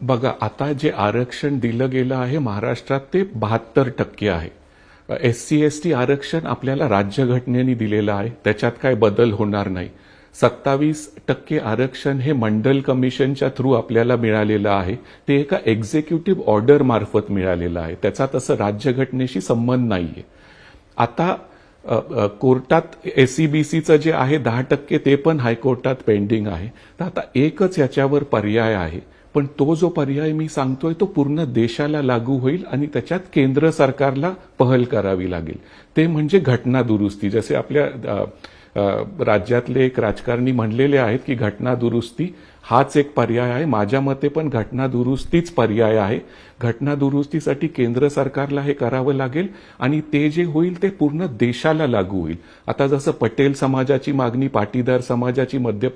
बघा आता जे आरक्षण दिलं गेलं आहे महाराष्ट्रात ते बहात्तर टक्के आहे. एस सी एस टी आरक्षण आपल्याला राज्यघटनेने दिलेलं आहे. त्याच्यात काय बदल होणार नाही. सत्तावीस टक्के आरक्षण हे मंडल कमिशनच्या थ्रू आपल्याला मिळालेलं आहे. ते एका एक्झिक्युटिव्ह ऑर्डर मार्फत मिळालेलं आहे. त्याचा तसं राज्यघटनेशी संबंध नाहीये. आता कोर्टात एसईबीसीचं जे आहे दहा टक्के ते पण हायकोर्टात पेंडिंग आहे. तर आता एकच याच्यावर पर्याय आहे. पण तो जो पर्याय मी सांगतोय तो पूर्ण देशाला लागू होईल आणि त्याच्यात केंद्र सरकारला पहल करावी लागेल. ते म्हणजे घटना दुरुस्ती. जसे आपल्या राज्यातले एक राजकारणी म्हणलेले आहेत की घटना दुरुस्ती हाच एक पर्याय आहे. माझ्या मते पण घटना दुरुस्तीच पर्याय आहे. घटना दुरुस्तीसाठी केंद्र सरकारला हे करावं लागेल आणि ते जे होईल ते पूर्ण देशाला लागू होईल. आता जसं पटेल समाजाची मागणी पाटीदार समाजाची मध्य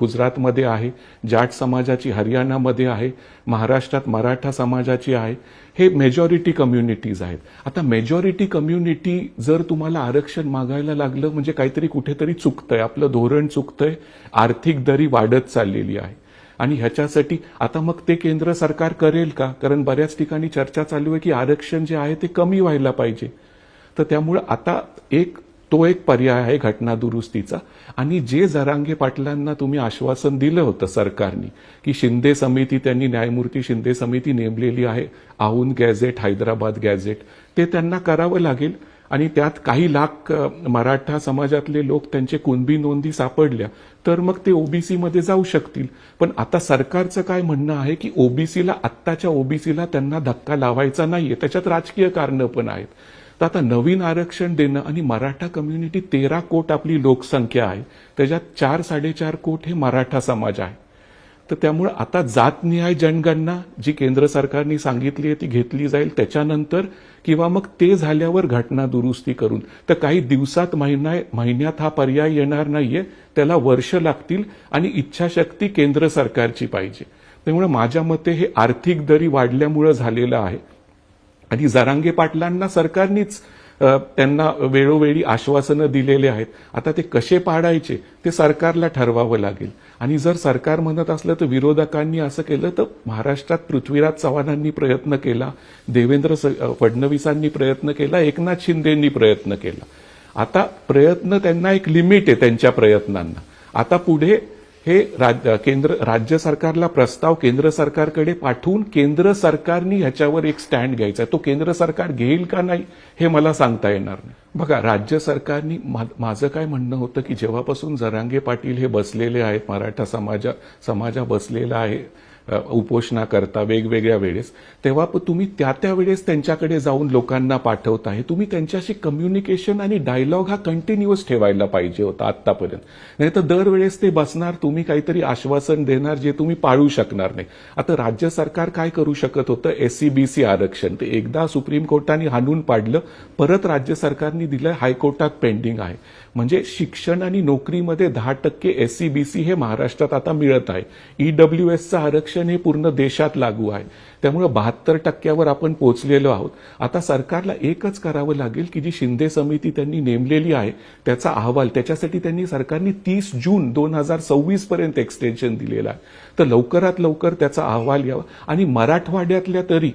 गुजरातमध्ये आहे जाट समाजाची हरियाणामध्ये आहे महाराष्ट्रात मराठा समाजाची आहे. हे मेजॉरिटी कम्युनिटीज आहेत. आता मेजॉरिटी कम्युनिटी जर तुम्हाला आरक्षण मागायला लागलं म्हणजे काहीतरी कुठेतरी चुकतंय. आपलं धोरण चुकतंय. आर्थिक दरी वाढत चाललेली आहे. आणि ह्याच्यासाठी आता मग ते केंद्र सरकार करेल का? कारण बऱ्याच ठिकाणी चर्चा चालू आहे की आरक्षण जे आहे ते कमी व्हायला पाहिजे. तर त्यामुळे आता एक तो एक पर्याय आहे घटना दुरुस्तीचा. आणि जे जरांगे पाटलांना तुम्ही आश्वासन दिलं होतं सरकारनी की शिंदे समिती त्यांनी न्यायमूर्ती शिंदे समिती नेमलेली आहे आऊन गॅझेट हैदराबाद गॅझेट ते त्यांना करावं लागेल. आणि त्यात काही लाख मराठा समाजातले लोक त्यांचे कुणबी नोंदी सापडल्या तर मग ते ओबीसीमध्ये जाऊ शकतील. पण आता सरकारचं काय म्हणणं आहे की ओबीसीला आत्ताच्या ओबीसीला त्यांना धक्का लावायचा नाहीये. त्याच्यात राजकीय कारणं पण आहेत. तर आता नवीन आरक्षण देणं आणि मराठा कम्युनिटी तेरा कोट आपली लोकसंख्या आहे. त्याच्यात चार साडेचार कोट हे मराठा समाज आहे. तर त्यामुळे आता जातनिहाय जनगणना जी केंद्र सरकारने सांगितली आहे ती घेतली जाईल त्याच्यानंतर किंवा मग ते झाल्यावर घटना दुरुस्ती करून. तर काही दिवसात महिना महिन्यात हा पर्याय येणार नाहीये त्याला वर्ष लागतील आणि इच्छाशक्ती केंद्र सरकारची पाहिजे. त्यामुळे माझ्या मते हे आर्थिक दरी वाढल्यामुळे झालेलं आहे. आणि जरांगे पाटलांना सरकारनीच त्यांना वेळोवेळी आश्वासनं दिलेले आहेत. आता ते कसे पाडायचे ते सरकारला ठरवावं लागेल. आणि जर सरकार म्हणत असलं तर विरोधकांनी असं केलं तर महाराष्ट्रात पृथ्वीराज चव्हाणांनी प्रयत्न केला देवेंद्र फडणवीसांनी प्रयत्न केला एकनाथ शिंदेंनी प्रयत्न केला. आता प्रयत्न त्यांना एक लिमिट आहे त्यांच्या प्रयत्नांना. आता पुढे हे राज- केंद्र राज्य सरकारला प्रस्ताव केंद्र सरकारकडे पाठवून केंद्र सरकारने ह्याच्यावर एक स्टँड घ्यायचा आहे. तो केंद्र सरकार घेईल का नाही हे मला सांगता येणार नाही बघा राज्य सरकारनी माझं काय म्हणणं होतं की जेव्हापासून जरांगे पाटील हे बसलेले आहेत मराठा समाजा समाजा बसलेला आहे उपोषणा उपोषणाकरता वेगवेगळ्या वेळेस तेव्हा तुम्ही त्या त्या वेळेस त्यांच्याकडे जाऊन लोकांना पाठवताय तुम्ही त्यांच्याशी कम्युनिकेशन आणि डायलॉग हा कंटिन्युअस ठेवायला पाहिजे होता आतापर्यंत नाही तर दरवेळेस ते बसणार तुम्ही काहीतरी आश्वासन देणार जे तुम्ही पाळू शकणार नाही. आता राज्य सरकार काय करू शकत होतं? एससीबीसी आरक्षण. ते एकदा सुप्रीम कोर्टाने हाणून पाडलं परत राज्य सरकारने दिलं हायकोर्टात पेंडिंग आहे. म्हणजे शिक्षण आणि नोकरीमध्ये दहा टक्के एससीबीसी हे महाराष्ट्रात आता मिळत आहे. ईडब्ल्यूएसचं आरक्षण आरक्षण हे पूर्ण देशात लागू आहे. त्यामुळे बहात्तर टक्क्यावर आपण पोहोचलेलो आहोत. आता सरकारला एकच करावं लागेल की जी शिंदे समिती त्यांनी नेमलेली आहे त्याचा अहवाल त्याच्यासाठी त्यांनी सरकारने तीस जून दोन हजार सव्वीस पर्यंत एक्सटेन्शन दिलेलं आहे. तर लवकरात लवकर त्याचा अहवाल यावा. आणि मराठवाड्यातल्या तरी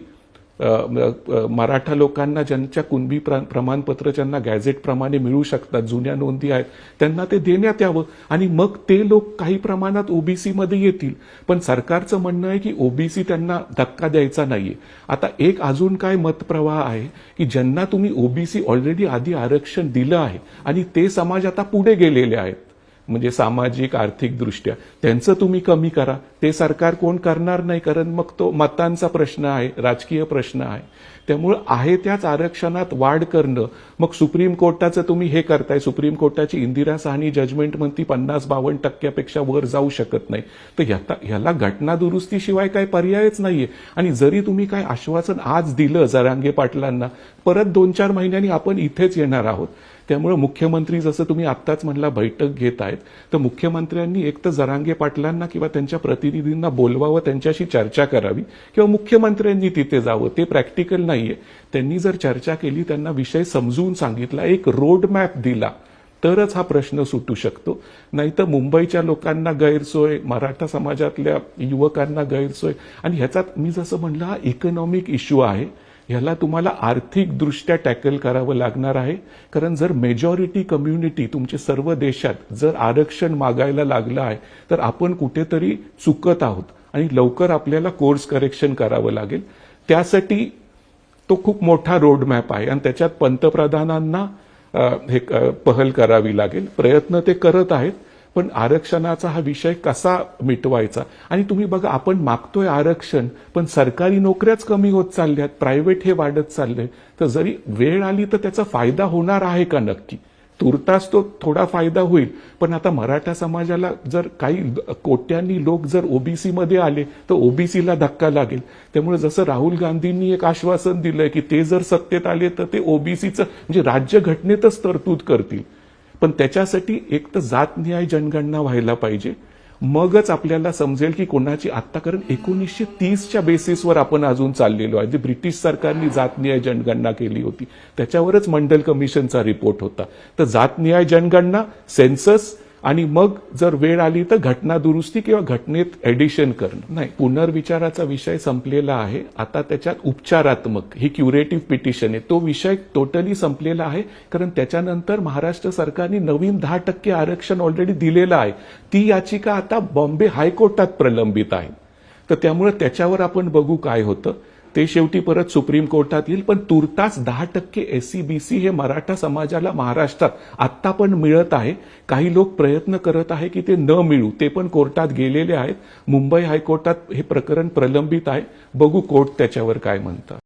मराठा लोकांना ज्यांच्या कुणबी प्र- प्रमाणपत्र ज्यांना गॅझेटप्रमाणे मिळू शकतात जुन्या नोंदी आहेत त्यांना ते देण्यात यावं. आणि मग ते लोक काही प्रमाणात ओबीसीमध्ये येतील. पण सरकारचं म्हणणं आहे की ओबीसी त्यांना धक्का द्यायचा नाहीये. आता एक अजून काय मतप्रवाह आहे की ज्यांना तुम्ही ओबीसी ऑलरेडी आधी आरक्षण दिलं आहे आणि ते समाज आता पुढे गेलेले आहेत. म्हणजे सामाजिक आर्थिक दृष्ट्या. त्यांचं तुम्ही कमी करा. ते सरकार कोण करणार नाही कारण मग तो मतांचा प्रश्न आहे राजकीय प्रश्न आहे. त्यामुळं आहे त्याच आरक्षणात वाढ करणं. मग सुप्रीम कोर्टाचं तुम्ही हे करताय. सुप्रीम कोर्टाची इंदिरा साहनी जजमेंट म्हणती पन्नास बावन्न टक्क्यापेक्षा वर जाऊ शकत नाही. तर ह्याला ह्याला घटना दुरुस्तीशिवाय काही पर्यायच नाहीये. आणि जरी तुम्ही काय आश्वासन आज दिलं जरांगे पाटलांना परत दोन चार महिन्यांनी आपण इथेच येणार आहोत. त्यामुळे मुख्यमंत्री जसं तुम्ही आत्ताच म्हणला बैठक घेत आहेत तर मुख्यमंत्र्यांनी एक तर जरांगे पाटलांना किंवा त्यांच्या प्रतिनिधींना बोलवावं त्यांच्याशी चर्चा करावी किंवा मुख्यमंत्र्यांनी तिथे जावं ते प्रॅक्टिकल नाहीये. त्यांनी जर चर्चा केली त्यांना विषय समजून सांगितला एक रोड मॅप दिला तरच हा प्रश्न सुटू शकतो. नाहीतर मुंबईच्या लोकांना गैरसोय मराठा समाजातल्या युवकांना गैरसोय. आणि ह्याचात मी जसं म्हणलं हा इकॉनॉमिक इश्यू आहे. ह्याला तुम्हाला आर्थिकदृष्ट्या टॅकल करावं लागणार आहे. कारण जर मेजॉरिटी कम्युनिटी तुमच्या सर्व देशात जर आरक्षण मागायला लागलं आहे तर आपण कुठेतरी चुकत आहोत आणि लवकर आपल्याला कोर्स करेक्शन करावं लागेल. त्यासाठी तो खूप मोठा रोडमॅप आहे आणि त्याच्यात पंतप्रधानांना हे पहल करावी लागेल. प्रयत्न ते करत आहेत. पण आरक्षणाचा हा विषय कसा मिटवायचा? आणि तुम्ही बघा आपण मागतोय आरक्षण पण सरकारी नोकऱ्याच कमी होत चालल्यात प्रायव्हेट हे वाढत चाललंय. तर जरी वेळ आली तर त्याचा फायदा होणार आहे का नक्की? तुर्तास तो थोडा फायदा होईल. पण आता मराठा समाजाला जर काही कोट्यांनी लोक जर ओबीसी मध्ये आले तर ओबीसीला धक्का लागेल. त्यामुळे जसं राहुल गांधींनी एक आश्वासन दिलंय की ते जर सत्तेत आले तर ते ओबीसीचं म्हणजे राज्यघटनेतच तरतूद करतील. पण त्याच्यासाठी एक तर जातन्याय जनगणना व्हायला पाहिजे. मगच आपल्याला समजेल की कोणाची आत्ता कारण एकोणीसशे तीसच्या बेसिसवर आपण अजून चाललेलो आहे. जे ब्रिटिश सरकारनी जातनिहाय जनगणना केली होती. त्याच्यावरच मंडल कमिशनचा रिपोर्ट होता. तर जातनिहाय जनगणना सेन्सस आणि मग जर वेळ आली तर घटना दुरुस्ती किंवा घटनेत एडिशन करणं. नाही. पुनर्विचाराचा विषय संपलेला आहे. आता त्याच्यात उपचारात्मक ही क्युरेटिव्ह पिटिशन आहे. तो विषय टोटली संपलेला आहे. कारण त्याच्यानंतर महाराष्ट्र सरकारने नवीन दहा टक्के आरक्षण ऑलरेडी दिलेलं आहे. ती याचिका आता बॉम्बे हायकोर्टात प्रलंबित आहे. तर त्यामुळे त्याच्यावर आपण बघू काय होतं. ते शेवटी परत सुप्रीम कोर्टात येईल पण तुर्तास दहा टक्के एससीबीसी हे मराठा समाजाला महाराष्ट्रात आत्ता पण मिळत आहे. काही लोक प्रयत्न करत आहे की ते न मिळू. ते पण कोर्टात गेलेले आहेत. मुंबई हायकोर्टात हे प्रकरण प्रलंबित आहे. बघू कोर्ट त्याच्यावर काय म्हणतं.